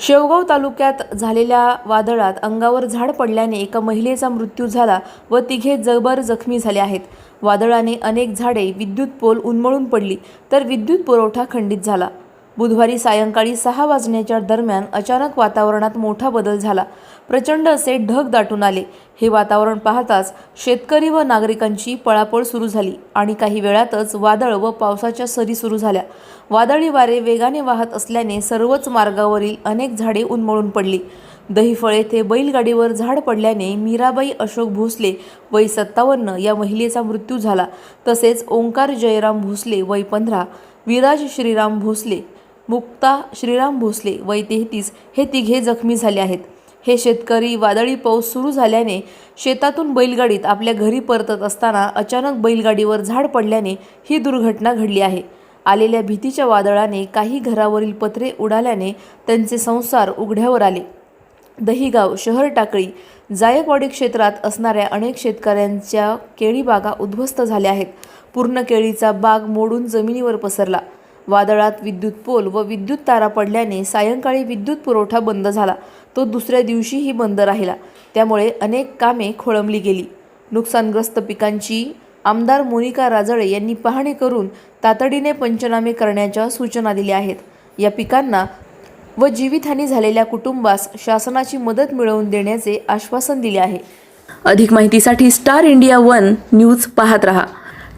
शेवगाव तालुक्यात झालेल्या वादळात अंगावर झाड पडल्याने एका महिलेचा मृत्यू झाला व तिघे जबर जखमी झाले आहेत. वादळाने अनेक झाडे विद्युत पोल उन्मळून पडली तर विद्युत पुरवठा खंडित झाला. बुधवारी सायंकाळी सहा वाजण्याच्या दरम्यान अचानक वातावरणात मोठा बदल झाला. प्रचंड असे ढग दाटून आले. हे वातावरण पाहताच शेतकरी व नागरिकांची पळापळ सुरू झाली आणि काही वेळातच वादळ व पावसाच्या सरी सुरू झाल्या. वादळी वारे वेगाने वाहत असल्याने सर्वच मार्गावरील अनेक झाडे उन्मळून पडली. दहीफळ येथे बैलगाडीवर झाड पडल्याने मीराबाई अशोक भोसले वय सत्तावन्न या महिलेचा मृत्यू झाला. तसेच ओंकार जयराम भोसले वय पंधरा विराज श्रीराम भोसले मुक्ता श्रीराम भोसले वय तेहतीस हे तिघे जखमी झाले आहेत. हे शेतकरी वादळी पाऊस सुरू झाल्याने शेतातून बैलगाडीत आपल्या घरी परतत असताना अचानक बैलगाडीवर झाड पडल्याने ही दुर्घटना घडली आहे. आलेल्या भीतीच्या वादळाने काही घरावरील पत्रे उडाल्याने त्यांचे संसार उघड्यावर आले. दहीगाव शहर टाकळी जायकवाडी क्षेत्रात असणाऱ्या अनेक शेतकऱ्यांच्या केळी बागा उद्ध्वस्त झाल्या आहेत. पूर्ण केळीचा बाग मोडून जमिनीवर पसरला. वादळात विद्युत पोल व विद्युत तारा पडल्याने सायंकाळी विद्युत पुरवठा बंद झाला. तो दुसऱ्या दिवशीही बंद राहिला. त्यामुळे अनेक कामे खोळंबली गेली. नुकसानग्रस्त पिकांची आमदार मोनिका राजळे यांनी पाहणी करून तातडीने पंचनामे करण्याच्या सूचना दिल्या आहेत. या पिकांना व जीवितहानी झालेल्या कुटुंबास शासनाची मदत मिळवून देण्याचे आश्वासन दिले आहे. अधिक माहितीसाठी स्टार इंडिया वन न्यूज पाहत रहा.